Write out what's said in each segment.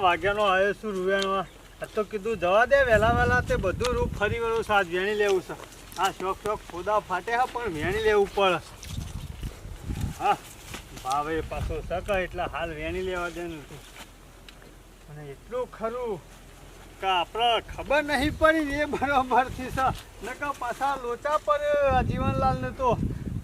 વાગ્યાનો આવ્યો છું રૂવેણમાં આ તો કીધું, જવા દે, વહેલા વહેલા તે બધું રૂપ ફરી વળું આજ વેણી લેવું છે. આ શોખ શોખ ખોદા ફાટે હા, પણ વેણી લેવું પડે. હા, ભાવે પાછો સક, એટલે હાલ વેણી લેવા દે નથી અને એટલું ખરું કે આપણે ખબર નહીં પડી એ બરોબરથી સર નકા પાછા લોચા પર જીવનલાલને તો.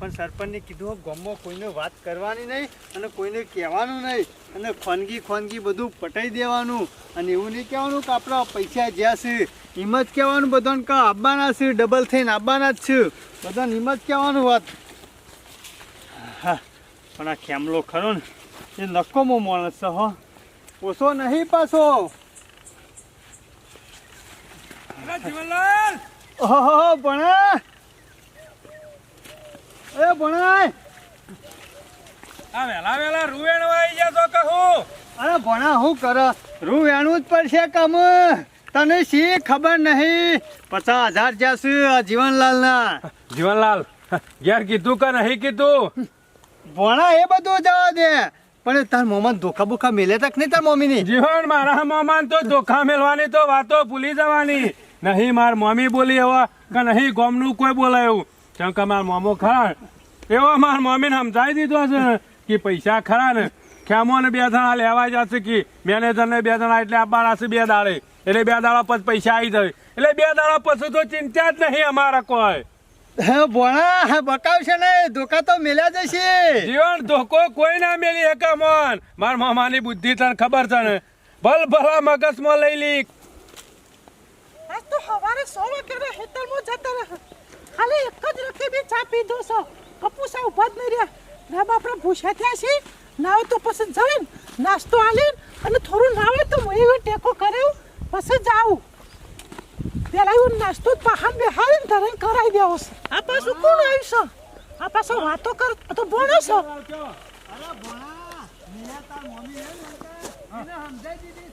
પણ સરપંચને કીધું ગમો કોઈને વાત કરવાની નહીં અને કોઈને કહેવાનું નહીં અને ખોનગી ખોનગી બધું પટાઈ દેવાનું અને એવું નહીં કહેવાનું કે આપણા પૈસા જ્યાં છે એમ જ કહેવાનું બધાને કાં આવવાના છે ડબલ થઈને આવવાના જ છે. બધાને એમ જ કહેવાનું વાત. હા પણ આ ખેમલો ખરો ને એ નકોમો માણસ છે હો. ઓછો નહીં પાછો. જીવનલાલ! ઓહો ભણા! એ ભણાય. આ વેલા વેલા રૂવેણ વાઈ જા તો કહું અરે ભણા હું કર? રૂવેણું જ પડશે કામ. તને શી ખબર નહીં? પચાસ હજાર જશે જીવનલાલ ના જીવનલાલ ઘેર કીધું કે નહીં કીધું? ભણા એ બધું જવા દે. પણ તાર મોમાં ધોખા બોખા મેલે તક નહીં તાર મમ્મીની જીવન મારા મામાન તો ધોખા મેલવાની તો વાતો ભૂલી જવાની. નહીં માર મમ્મી બોલી એવા કે નહીં ગોમનું કોઈ બોલાયું. કેમ કે માર મોમો ખરા એવો માર મમ્મીને સમજાવી દીધો છે કે પૈસા ખરા ને ખેમો ને બે જણા લેવા જશે કે મેનેજર ને બે જણા એટલે આપવાના છે બે દાડે. એટલે બે દાડા પછી પૈસા આવી જાય. એટલે બે દાડા પછી તો ચિંતા જ નહીં અમારા કોઈ. હે ભણા બકાવશે ને ધોકા તો મેલ્યા જશે જીવન ધોકો કોઈ ના મેલી હકે મોન. માર મામાની બુદ્ધિ તને ખબર છે ને? ભલ ભલા મગજમાં લઈ લી આજ તો જતા ખાલી એક જ રકીબી ચા પીધો છો. કપૂસા ઊભા જ નહીં રહ્યા ના બાપડા ભૂસ્યા થયા છે નાવ તો પછી જઈને નાસ્તો આલીને અને થોડું નાવે તો હું એવો ટેકો કર્યો પછી જાઉં પેલા એવું નાસ્તો જ બહાર બેહાડીને ધરણ કરાવી દેવો છે આ પાછું કોણ આવ્યું છે આ પાછો વાતો કર આ તો ભણો છો અરે હું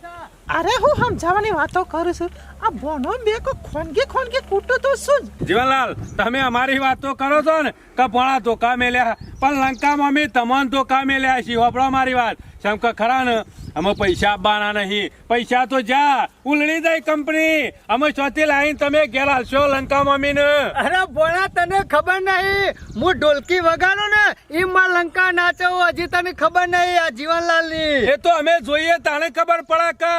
સમજાવવાની વાતો કરું છું. આ બોનો બે કો ખોનગી ખોનગી કૂટો તો શું? જીવનલાલ તમે અમારી વાતો કરો છો ને કે પોણા ધોકા મેલ્યા. પણ લંકામાં અમે તમામ ધોકા મેલ્યા છીએ. હોપડો મારી વાત. સમ કે ખરા ને અમે પૈસા આપવાના નહીં. પૈસા તો જા. ઉલડી જાય કંપની. અમે ચોથી લાઈન તમે ઘેર હાલશો લંકા મમ્મીને અરે ભણા તને ખબર નહીં. હું ઢોલકી વગાડો ને એ માં લંકા નાચો હજી તને ખબર નહીં આ જીવનલાલની એ તો અમે જોઈએ તાણે ખબર પડે કે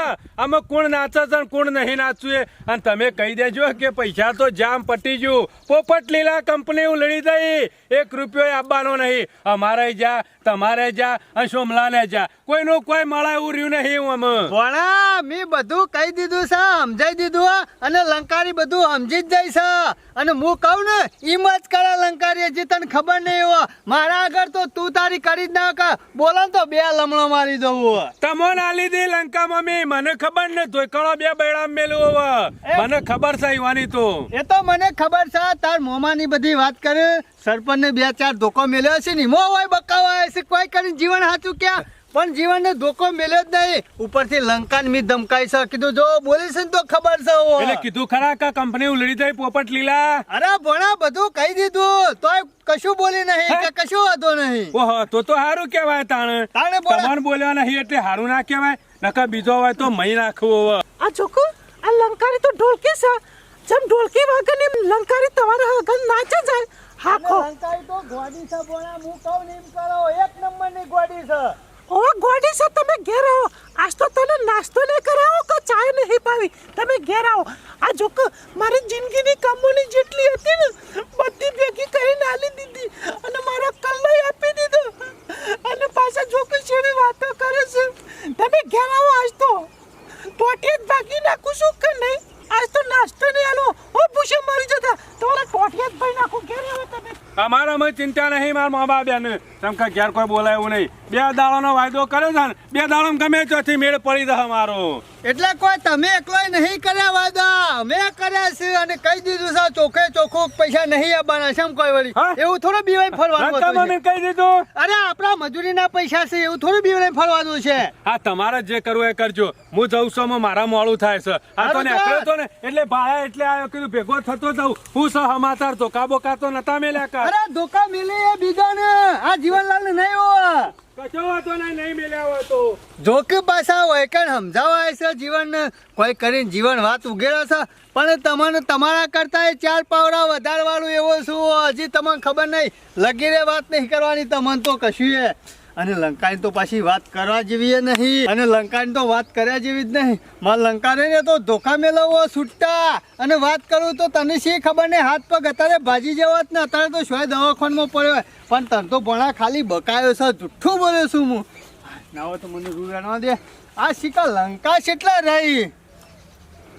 અમે કોણ નાચે છે કોણ નહીં નાચવું એ અને તમે કહી દેજો કે પૈસા તો જામ પટી ગયું. પોપટ લીલા કંપની ઉલડી દઈ. એક રૂપિયો આપવાનો નહીં. અમારે જા તમારે જા અને સોમલાને જા. કોઈનું કોઈ મળે એવું રહ્યું નહીં હું અમે. વણા મેં બધું કહી દીધું છે સમજાઈ દીધું. અને લંકારી બધું સમજી જ જાય છે. અને હું કહું ને ઈમ જ કરે લંકારી હજી તને ખબર નહીં હોય. મારા આગળ તો તું તારી કરી જ ના બોલો તો બે લમણો મારી દઉં તમો ના લીધી લંકા મમ્મી મને ખબર ને કળો બે બેડામ મેલું હવે મને ખબર છે યુવાની તો. એ તો મને ખબર છે તાર મોમાની બધી વાત કરે. સરપંચને બે ચાર ધોકો મેલ્યો છે ને. મો હોય બકાવા છે કોઈ કરીને જીવન સાચું ક્યાં? પણ જીવનને ધોકો મેલ્યો જ નહીં. ઉપરથી લંકાને મી ધમકાઈ છે. કીધું જો બોલીશ ને તો ખબર છે એટલે કીધું ખરા કે કંપની ઉલડી જાય પોપટ લીલા? અરે ભણા બધું કહી દીધું. તોય કશું બોલી નહીં કે કશું હતો નહીં. ઓહો તો તો સારું કહેવાય તાણે. તાણે તમારે બોલ્યા નહીં એટલે હારું ના કહેવાય. નકર બીજો હોય તો મહી નાખવો આ ચોખ્ખું? આ લંકારી તો ઢોલકી છે. જેમ ઢોલકી વાગે ને એમ લંકારી તમારા હગન નાચે જાય. હાખો. લંકારી તો ગોડી છે બોણા હું કહું ને એમ કરો એક નંબરની ગોડી છે. ઓ ગોડી સર તમે ઘેર આવો. આજ તો તને નાસ્તો નહીં કરાવો કે ચાય નહીં પાવી? તમે ઘેર આવો. આ જોકો મારી જિંદગીની કમોની જેટલી હતી ને, બધી ભેગી કરીને આલી દીધી અને મારો કલ્લો આપી દીધો. અને પાછા જોકો જેવી વાતો કરે છે. તમે ઘેર આવો આજ તો. ટોટી જ ભાગી નાખું છું કે નહીં? આજ તો નાસ્તો નહીં આલો. ઓ ભૂસે મરી જતા. તમારા ટોટિયા જ ભાઈ નાખું. ઘેર આવો તમે. અમારા અમે ચિંતા નહીં, મારા મા બાપ બેન. તેમ કે ઘેર કોઈ બોલાયું નહીં. બે દાડાનો વાયદો કર્યો છે ને બે દાડો ગમે ચોથી મેળ પડી જાય અમારો. એટલે કોઈ તમે એકલો નહીં કર્યા વાયદા. અમે કર્યા છે અને કહી દીધું છે ચોખે ચોખ્ખું પૈસા નહીં આપવાના છે એમ કોઈ વળી? એવું થોડું બીવાય ફરવાનું તમે કહી દીધું? અરે આપણા મજૂરીના પૈસા છે એવું થોડું બીવાય ફરવાનું છે. હા તમારે જે કરવું એ કરજો. હું જઉં છું મારા મોડું થાય છે. આ તો હારું ને તો ને એટલે ભાડા એટલે આવ્યો કીધું ભેગો થતો જાઉં. હું સહ સમાચાર ધોકા બોકા તો નતા મેલ્યા કર અરે ધોકા મેલે એ બીજાને. આ જીવનલાલ ને નહીં હોવા કશો વાતો નહીં નહીં મેલ્યા હોય જોકે પાછા હોય કે સમજાવાય છે જીવન કોઈ કરીને જીવન વાત ઉગેરા છે, પણ તમને તમારા કરતા એ ચાર પાવડા વધારવાળું એવો શું હજી તમને ખબર નહીં. લગીરે વાત નહીં કરવાની તમને તો કશું એ. અને લંકાની તો પાછી વાત કરવા જેવી નહીં. અને લંકાની તો વાત કર્યા જેવી જ નહીં. મારે લંકાને તો ધોકા મેળવવો છૂટતા. અને વાત કરું તો તને શી ખબર નહીં? હાથ પગ અત્યારે ભાજી જેવા જ ને. અત્યારે તો શોય દવાખાનમાં પડ્યો પણ તને તો ભણા ખાલી બકાયો છે. જુઠ્ઠું બોલ્યો છું હું. ના હોય તો મને રૂપિયા ના દે. આ સિક્કા લંકા કેટલા રહી?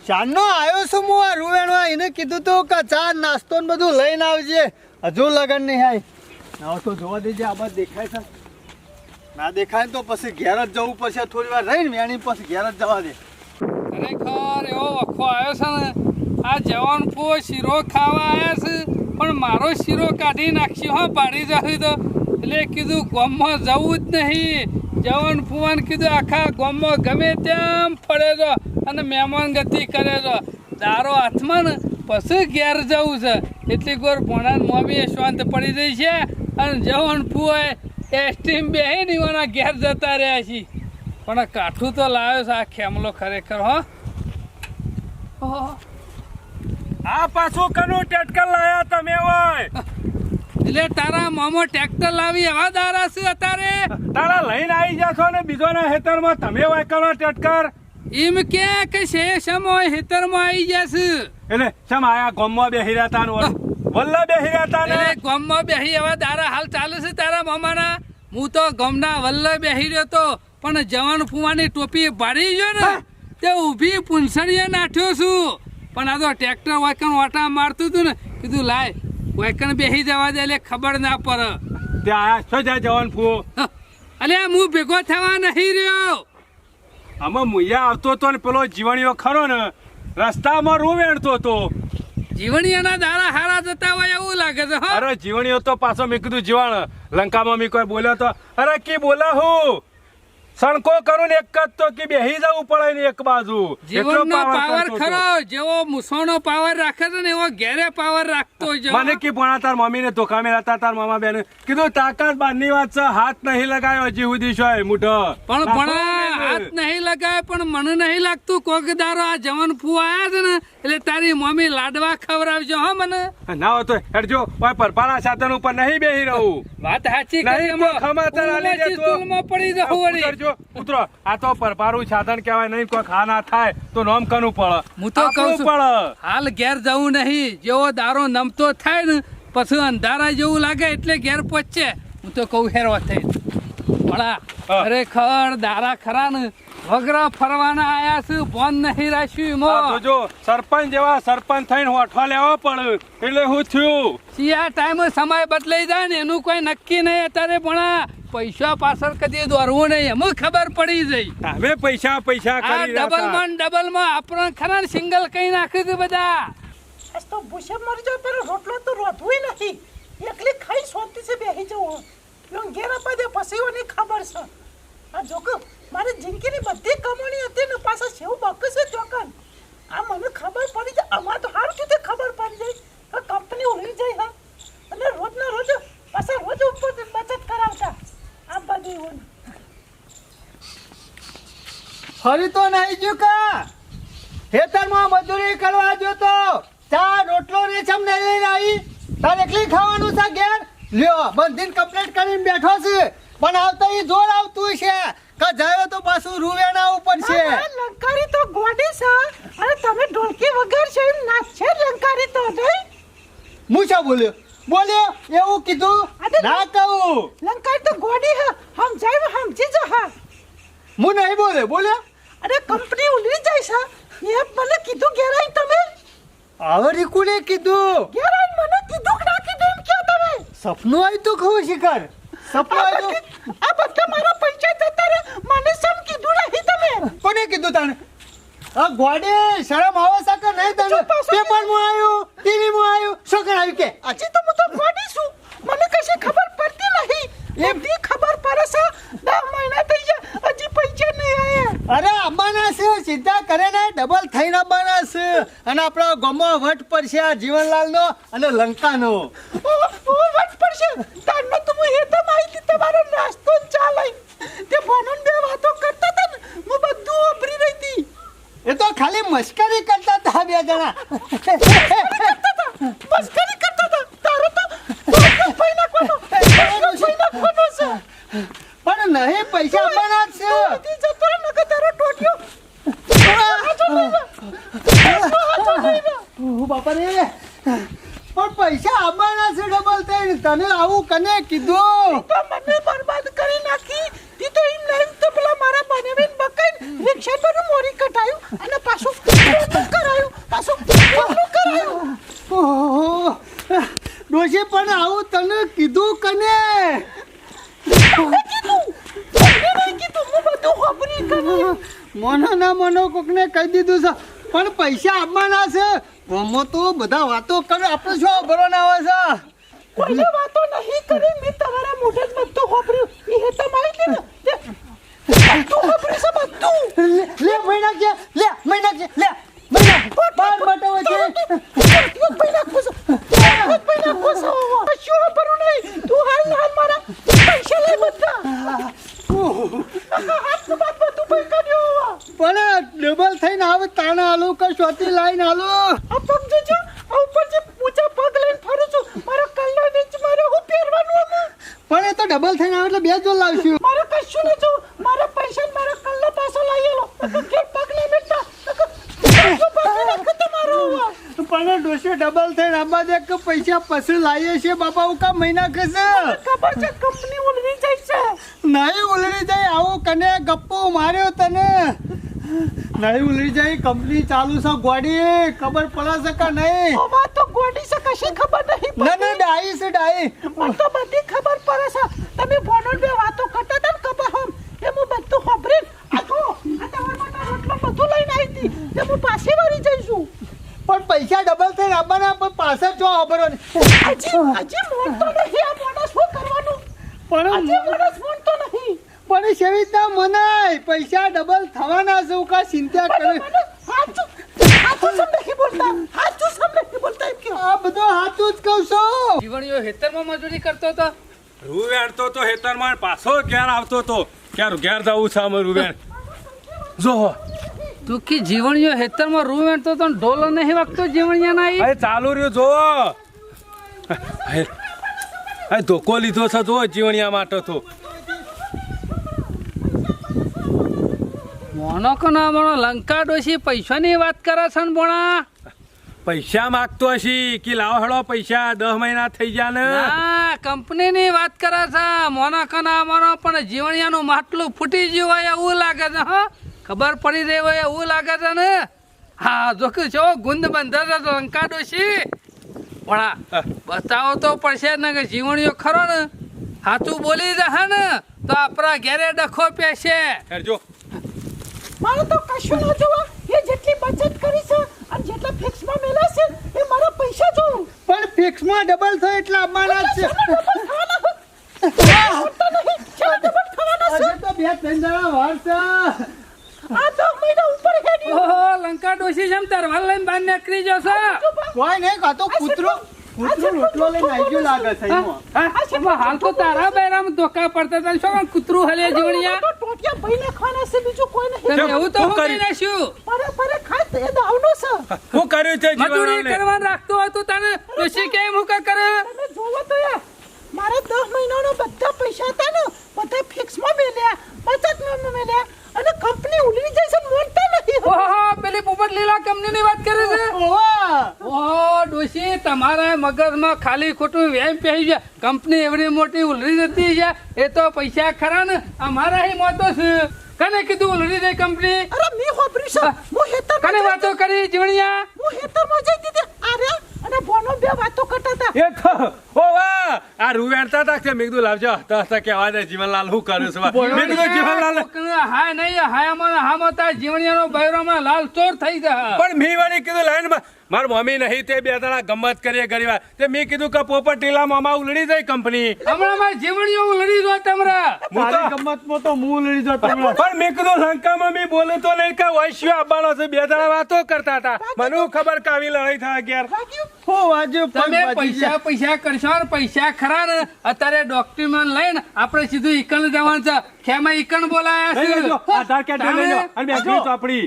ચાંદનો આવ્યો છું હું આ રૂવેણવા એને કીધું તું કે ચા નાસ્તો ને બધું લઈને આવજે. હજુ લગન નહીં આવી ના હોય તો જોવા દેજે, આ બાદ દેખાય છે. ના દેખાય તો પછી ઘેર જ જવું પડશે. થોડી વાર રહીને વેણી પછી ઘેર જ જવા દે. ખરેખર એવો વખો આવ્યો છે ને, આ જવાન ફો શીરો ખાવા આવ્યા છે, પણ મારો શીરો કાઢી નાખ્યો હા પાડી જાય તો. એટલે કીધું ગામમાં જવું જ નહીં. જવાન ફુવાન કીધું આખા ગામમાં ગમે તેમ ફરે છો અને મહેમાન ગતિ કરે છો દારો હાથમાં ને પછી ઘેર જવું છે. એટલી ગોર ભણા મમ્મી શાંત પડી રહી છે અને જવાન ફુવાએ એસટીમ બે ને એના ઘેર જતા રહ્યા છીએ પણ કાઠું તો લાવ્યો છે આ ખેમલો ખરેખર હો. આ પાછું કનું ટેટકર લાયા તમે હોય એટલે તારા મામો ટ્રેક્ટર લાવી એવા દારા છે અત્યારે? તારા લઈને આવી જશો ને બીજોના હેતરમાં તમે હોય ટટકર એમ કે કે છે સમો હેતરમાં આવી જશે એટલે સમ આયા ગોમમાં બેહી રહ્યા તા ને વલ્લા બેહી રહેતા ને? ગામમાં બેહી એવા દારા હાલ ચાલે છે તારા મામાના? હું તો ગમના વલ્લ બેહી રહ્યો તો પણ જવાન ફુવાની ટોપી પાડી ગયો ને તે ઊભી પૂંછડીએ નાઠ્યો છું. પણ આ તો ટ્રેક્ટર વાયકન વાટા મારતું હતું ને કીધું લાય વાયકન બેસી જવા દે એટલે ખબર ના પડે. ત્યાં જાય જવાન ફૂ અલે હું ભેગો થવા નહીં રહ્યો. આમાં મુયા આવતો તો ને પેલો જીવણીઓ ખરો ને રસ્તામાં રૂ વેણતો તો એના દાડા હારા જતા હોય એવું લાગે છે અરે જીવણીઓ તો પાછો મેં કીધું જીવણ લંકામાં મેં કોઈ બોલ્યો તો અરે કી બોલા હું? સણકો કરું એક જ તો કે બેહી જવું પડે ને એક બાજુ. જીવનનો પાવર ખરો જેવો મુસોનો પાવર રાખે છે ને એવો ઘેરે પાવર રાખતો હોય મને કે ભણા તાર મમ્મી ને ધોકા મેં હતા તાર મામા બેન કીધું તાકાત બારની વાત છે હાથ નહીં લગાયો સુધી શું મૂઢો. પણ ભણા હાથ નહીં લગાય પણ મને નહીં લાગતું કોક દારો આ જવાન ફૂ આયા છે ને એટલે તારી મમ્મી લાડવા ખવડાવજો હો મને. ના હોય તો હેડજો ઓય પરપાળા સાધન ઉપર નહીં બેહી રહું. વાત સાચી કરી ખમાતર આલી જતો. પડી જવું વળી ઉતરજો ઉતરો આ તો પરપારું સાધન કહેવાય નહીં કોઈ ખા ના થાય તો નોમ કનું પડે હું તો કહું પડે હાલ ઘેર જવું નહીં જેવો દારો નમતો થાય ને પછી અંધારા જેવું લાગે એટલે ઘેર પહોંચે. હું તો કહું હેરવા થઈ. ભણા ખરેખર દારા ખરા ને વગરા ફરવાના આયા છે બોન નહીં રાખ્યું મો જો સરપંચ જેવા સરપંચ થઈને હોઠવા લેવા પડે એટલે હું થયું. આ ટાઈમ સમય બદલાઈ જાય ને એનું કોઈ નક્કી નહીં અત્યારે ભણા. પૈસા પાછળ કદી દોરવું નહીં. એમ ખબર પડી જઈ હવે પૈસા પૈસા આ કરી ડબલ. માં ડબલમાં આપણને ખરા સિંગલ કઈ નાખ્યું હતું બધા? આજ તો ભૂસે મરી જાય pero રોટલો તો રોધવું નથી એકલી ખાઈ શાંતિથી બેસી જવું. પેલો ઘેર આપા દે પછી ઓની ખબર છે. આ જોક મારી જિંદગીની બધી કમાણી હતી ને પાછા સેવ બાકી છે જોકન. આ મને ખબર પડી જાય અમાર તો હારું થયું ખબર પડી જાય આ કંપની ઉડી જાય હા. અને રોજના રોજ પાછા રોજ ઉપર બચત કરાવતા. એવું ફરી તો નહીં ચૂકા ખેતરમાં મજૂરી કરવા જોતો. ચા રોટલો રેશમ નહીં લઈને આવી. તાર એકલી ખાવાનું છે ઘેર? લ્યો બંધીને કમ્પ્લેટ કરીને બેઠો છે. પણ આવતા એ જોર આવતું છે કે જાય તો પાછું રૂવેણા ઉપર છે. લંકારી તો ગોડી છે. અને તમે ઢોલકી વગર છે એમ નાચશે લંકારી તો નહીં મૂછા બોલ્યો? બોલ્યો એવું કીધું? ના કહું. લંકા તો ગોડી હ હમ જાય હમ જીજો હા. હું નહીં બોલ્યો બોલ્યો અરે કંપની ઉલરી જાય છે એ મને કીધું ગેરાઈ તમે? હવે રીકુલે કીધું. ગેરાઈ મને કીધું કે ના કીધું એમ ક્યાં તમે? સપનું આવ્યું તો ખવું શિખર સપનું આવ્યું આ બધા મારા પૈસા જતા રે મને સમ કીધું નહીં તમે? કોને કીધું તને આ ગોડે શરમ આવે સાકર નહીં તને? પેપરમાં આવ્યું ટીવી માં આવ્યું શું કરાવ્યું કે? આજે તો હું તો ગોડી છું મને કશી ખબર પડતી નહીં. એમની ખબર પડે છે. દસ મહિના થઈ ગયા. હજી પૈસા નહીં આયા. અરે આવવાના છે સીધા કરે ને ડબલ થઈને આવવાના છે. અને આપણા ગામમાં વટ પડશે આ જીવનલાલનો અને લંકાનો. વટ પડશે. તારનો તો હું હેતા માહિતી તમારો નાસ્તો ચા લઈ તે બોનન બે વાતો કરતા હતા ને હું બધું વાપરી રહી હતી. એ તો ખાલી મશ્કરી કરતા હતા બે જણા. મસ્કરી કરતા હતા તારો તો ભાઈ નાખવાનો ભાઈ નાખવાનો છે પણ નહીં પૈસા આવવાના જ છે તી જતો રહે નકર તારો ટોટિયો ઓહ, બાપા રે પણ પૈસા આવવાના છે ડબલ થઈને તને આવું કને કીધું તો મને બરબાદ કરી નાખી તી તો એમ નહીં તો પેલા મારા બનેવીન બકાઈ રિક્ષા પર મોરી કટાયું અને પાછું ફોન કરાયું પાછું ફોન કરાયું ઓહો ડોશી પણ આવું તને કીધું કને? મોનો ના મોનો કોકને કહી દીધું છે. પણ પૈસા આપવાના છે. ગમો તો બધા વાતો કરે. આપણે શું ભરવાના આવે છે? કોઈને વાતો નહીં કરી. મેં તમારા મોઢે જ બધું ખબર્યું એ તમારી ને લે લે મહિના કે લે મહિના કે લે. છે છું છું હાલ હાલ ડબલ થઈને આવે તાણા આલો કે શોતી લાઈન આ પગ જોજો આ ઉપર જે ઊંચા પગ લઈને ફરું છું મારો કલ્લો નીચ મારે હું પહેરવાનું પણ એ તો ડબલ થઈને આવે એટલે બે જો લાવશું. મારે કશું ન જો મારા પૈસા ને મારો કલ્લો પાછો લઈ આલો નકર કે પગ લઈ બેઠા નકર પગ નાખ તમારો ડોશી ડબલ થઈને આમાં દે કે પૈસા પછી લાવીએ છીએ. બાપા હું કા મહિના કશે ખબર છે કંપની ઉલરી જાય છે. નહીં ઉલરી જાય આવો કને ગપ્પો માર્યો તને. નહીં ઉલરી જાય કંપની ચાલુ છે ગોડી. ખબર પડે છે કે નહીં? અમાર તો ગોડી છે કશી ખબર નહીં ના ના ડાઈ છે ડાઈ. મને તો બધી ખબર પડે છે. તમે ફોન બે વાતો કરતા હતા ને કપા હમ એ હું બધું ખબરી આખો આ તમારા રોટલો બધું લઈને આવી હતી. તે હું પાછી વળી જઈશું. પણ પૈસા ડબલ થઈને આવવાના પણ પાછળ જો ખબર આજે હજી મોનતો નહીં આ માણસ શું કરવાનું? પણ હજી માણસ મોનતો નહીં પણ સેવી રીતના મનાય? પૈસા ડબલ થવાના છે હું કા ચિંતા કરે. હાચું હાચું સમ નહીં બોલતા. હાચું સમ નહીં બોલતા એમ કે આ બધો હાચું જ કહું છું. જીવણીઓ હેતરમાં મજૂરી કરતો હતો? રૂવેણ તો તો હેતરમાં પાછો ઘેર આવતો તો ક્યાં ઘેર જવું છે અમે રૂવેણ? જો તું કે જીવણીઓ હેતરમાં રૂ વેણતો તો ઢોલો નહીં વાગતો જીવણિયા ના? અરે ચાલુ રહ્યું જો અરે ધોકો લીધો છે જો જીવણીયા માટે તો. મોનો કો ના મોનો લંકા ડોશી પૈસાની વાત કરે છે ને બોણા પૈસા માગતો હશી. કે લાવો હળો પૈસા દસ મહિના થઈ ગયા ને. ના કંપનીની વાત કરે છે. મોનો કો ના મોનો પણ જીવણિયાનું માટલું ફૂટી ગયું હોય એવું લાગે છે હા. ખબર પડી રહી હોય એવું લાગે છે ને? હા જોખું છો ગુંદ બંધર છે લંકા ડોશી ભણા બતાવો તો પડશે ને કે જીવણીઓ ખરો ને? હાથું બોલી જશે ને તો આપણા ઘેરે ડખો પેશે. જો મારે તો કશું ન જોવા. એ જેટલી બચત કરી છે અને જેટલા ફિક્સમાં મેલા છે એ મારા પૈસા જો પણ ફિક્સમાં ડબલ થાય એટલે આવવાના જ છે. હજુ તો બે ત્રણ જણા વાર છે. આ તો મહિના ઉપર હેડી ઓહો લંકા ડોશી જેમ તરવાર લઈને બહાર નીકળી જશે. કોઈ નહીં કાં કૂતરો કૂતરો રોટલો લઈને આવી ગયો લાગે છે એમાં. હાલ તો તારા બૈરામાં ધોકા પડતા તને શું કૂતરું હલે જીવણિયા તો ટોટિયા ભાઈ નાખવાના છે બીજું કોઈ નહીં. એવું તો હું? કરી નાખ્યું પરે પરે ખાય તો દાવનો છે. હું કર્યું છે મજૂરી? રાખતો હતો તને ડોશી કેમ હું કરે? તમે જોવો તો યાર મારા દસ મહિનાનો બધા પૈસા હતા ને બધા ફિક્સમાં મેલ્યા બચતમાં મેલ્યા. અને કંપની ઉલવી જાય છે મોરતા નહીં ઓહો પેલી પોપટ લીલા કંપનીની વાત કરે છે? ઓહો ડોશી તમારા મગજમાં ખાલી ખોટું વેમ પહેરી છે. કંપની એવડી મોટી ઉલરી જતી છે. એ તો પૈસા ખરા ને. અમારા હી મોતો છે. કને કીધું ઉલરી જાય કંપની? અરે મી હોબરી છે. હું. હેતર કને વાતો કરી જીવણિયા? હું હેતરમાં જઈ દીધી. અને બોનો બે વાતો કરતા હતા. એ તો ઓ વાહ આ રૂવેણતા હતા કે મેં કીધું લાવજો? તો તો કહેવા દે જીવનલાલ હું કરે છે? મેં કીધું જીવનલાલ હાય નહીં હાય મને હામો તા જીવણિયાનો બૈરોમાં લાલ ચોર થઈ ગયા પણ મેં વાળી કીધું લાઈન માર મમ્મી નહીં તે બે દાડા ગમત કરીએ ઘણી તે મેં કીધું કે પોપટીલા મામા ઉલડી જાય કંપની. હમણાં મારી જીવણીઓ ઉલડી જો તમરા હું તો- તારી ગમતમાં તો હું ઉલડી જો તમરા પણ મેં કીધું લંકા મમ્મી બોલું તો નહીં કે વૈશ્ય આવવાનો છે. બે દાડા વાતો કરતા હતા. મને ખબર કે આવી લડાઈ થાય વાજુ તમે પૈસા પૈસા કરશો ને પૈસા ખરા ને અત્યારે ડોક્યુમેન્ટ લઈને આપણે સીધું ઇકલ જવાનું છે. ખેમાં ઈકણ બોલાયા છે. આધાર કાર્ડ લઈ લો અને બેંકની ચોપડી.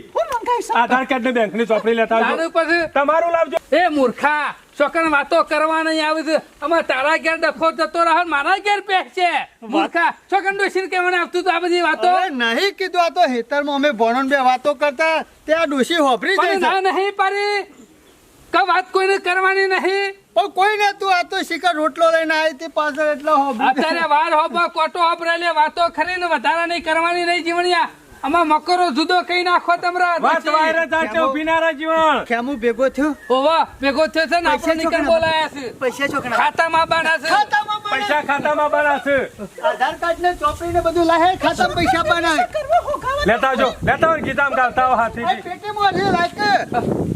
આધાર કાર્ડ ને બેંકની ચોપડી લેતા આવજો. તારું પછી તમારું લાવજો. એ મૂર્ખા છોકરા વાતો કરવા નહીં આવી છે. અમાર તારા ઘેર ડખો જતો રહે મારા ઘેર પેક છે. મૂર્ખા છોકરા ડોશીને કહેવાને આવતું આ બધી વાતો. નહીં કીધું આ તો. હેતરમાં અમે ભણોન બે વાતો કરતા ત્યાં ડોશી હોભરી જાય નહીં પારી કા વાત કોઈને કરવાની નહીં. પણ કોઈ ને તું આ તો શિખર રોટલો લઈને આવી હતી પાછળ એટલો હોભરી અત્યારે વાર હોબો કોટો હોબ વાતો ખરી ને વધારા નહીં કરવાની નહીં જીવણિયા. આમાં મકરો જુદો કઈ નાખો તમરા વાત વાયરે જાતે ઊભી ના જીવન. ભેગો થયો? ઓવા ભેગો થયો છે ને આપણે નીકળ બોલાયા છે? પૈસા છોકરા ખાતામાં બાના છે. ખાતામાં પૈસા ખાતામાં બનાવશે આધાર કાર્ડ ને ચોપડી ને બધું લાહે ખાતામાં પૈસા બનાય કરવા હોગાવા લેતા આવજો લેતા આવો ગીતામ ગાતા લાગે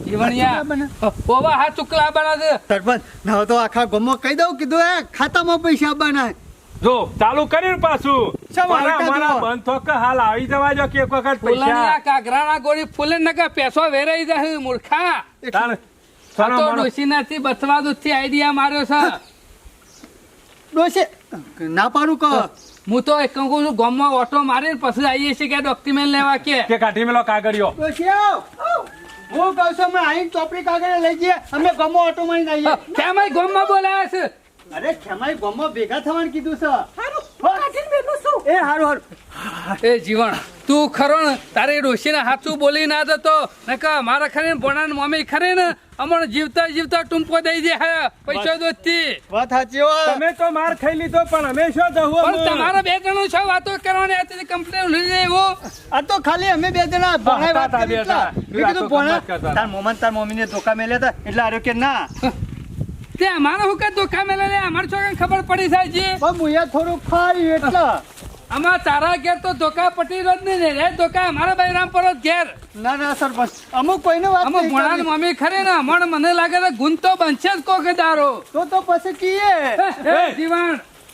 જીવણિયા ઓવા હા ચુકલા બાના છે. સરપંચ ના તો આખા ગમો કહી દઉં કીધું એ ખાતામાં પૈસા બનાય જો ચાલુ કર્યું પાછું. મારા મારા જો? કે હાલ આવી જવા જો કે એક વખત પૈસા. કાગરાના ગોળી ફૂલે નકા પેસો વેરાઈ જાય મૂર્ખા. તાણ આ સોના તો ડોશીનાથી બચવા દૂધથી આઈડિયા માર્યો છે. ડોશી ના પાડું કહો. હું તો એક કહું છું ગામમાં ઓટો મારી પછી આવીએ છીએ કે ડોક્યુમેન્ટ લેવા કે. કે કાઢી મેલો કાગળિયો. હું કહું છું અમે અહીં ચોપડી કાગળ લઈ જઈએ. અમે ગમો ઓટો મારી આવીએ કેમ ગામમાં બોલાયા છે. અરે ખેમાઈ ગમો ભેગા થવાનું કીધું છે. હારું કાઢીને મેલું છું. એ હારું હારું. એ જીવણ તું ખરો ને તારી ડોશીને હાચું બોલી ના જતો. નકા મારા ખરે ને મમ્મી ખરે ને અમણ જીવતા જીવતા ટૂંપો દઈ દે હે પૈસો દોસ્તી. વાત સાચી હો તમે તો માર ખાઈ લીધો પણ અમે શું જવું પણ તમારા બે જણો છો વાતો કરવાની હતી કમ્પ્લેન લઈ લેવો એવો આ તો ખાલી અમે બે જણા ભણાય વાત હતા કરી એટલા. કીધું ભણા તાર મોમન તાર મમ્મીને ધોકા મેલ્યા હતા એટલે આર્યો કે ના. તે અમારો હું કે ધોખા મેલે લે અમાર છોકરાને ખબર પડી જાય છે પણ થોડું ખાઈ એટલા. આમાં તારા ઘેર તો ધોકા પટી રહ્યો જ નહીં રે ધોકા અમારા ભાઈ રામ પર ઘેર. ના ના સરપંચ અમુક કોઈને વાત અમુક નહીં મમ્મી ખરે ને અમણ મને લાગે છે ગુણ તો બનશે જ કોકે દારો. તો તો પછી કીએ. એ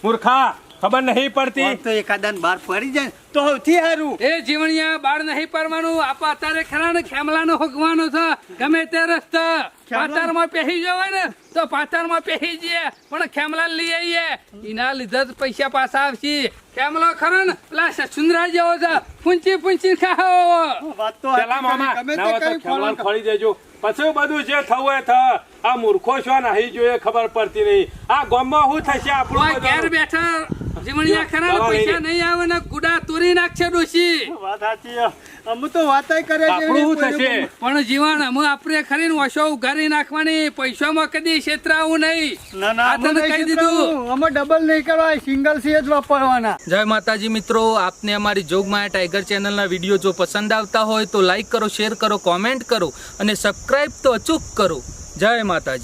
મૂર્ખા ખબર નહીં પડતી. તો એકાદાન બહાર પડી જાય તો સૌથી સારું. એ જીવણિયા બાળ નહીં પરવાનું આપા અત્યારે ખરા ને ખેમલાનો હોગવાનો છે. ગમે તે રસ્તા. પાતારમાં પહેરી જવાય ને તો પાતારમાં પહેરી જઈએ. પણ ખેમલા લઈ આવીએ. એના લીધે જ પૈસા પાછા આવશે. ખેમલો ખરો ને પેલા સસુંદરા જેવો છે. પૂંચી પૂંચી ખાઓ. વાત તો પેલા મામા ગમે ના તો કરી ખેમલાને દેજો. પછી બધું જે થવું એ થ. આ મૂર્ખો છો નહીં જોઈએ ખબર પડતી નહીં. આ ગામમાં શું થશે આપણું ઘેર બેઠા જીવણિયા ખરા પૈસા નહીં આવે ને ગુડા તોરી નાખશે ડોશી. વાત સાચી અમે તો વાતય કરે છે શું થશે? પણ જીવન અમે આપણે ખરી ઓછો ઉઘારી નાખવાની પૈસામાં કદી છેતરાવું નહીં. ના ના તને કહી નહીં દીધું. અમે ડબલ નહીં કરવા સિંગલ સી જ વાપરવાના. જય માતાજી મિત્રો આપને અમારી જોગમાયા ટાઈગર ચેનલના વીડિયો જો પસંદ આવતા હોય તો લાઈક કરો શેર કરો કોમેન્ટ કરો અને સબસ્ક્રાઈબ તો અચૂક કરો. જય માતાજી.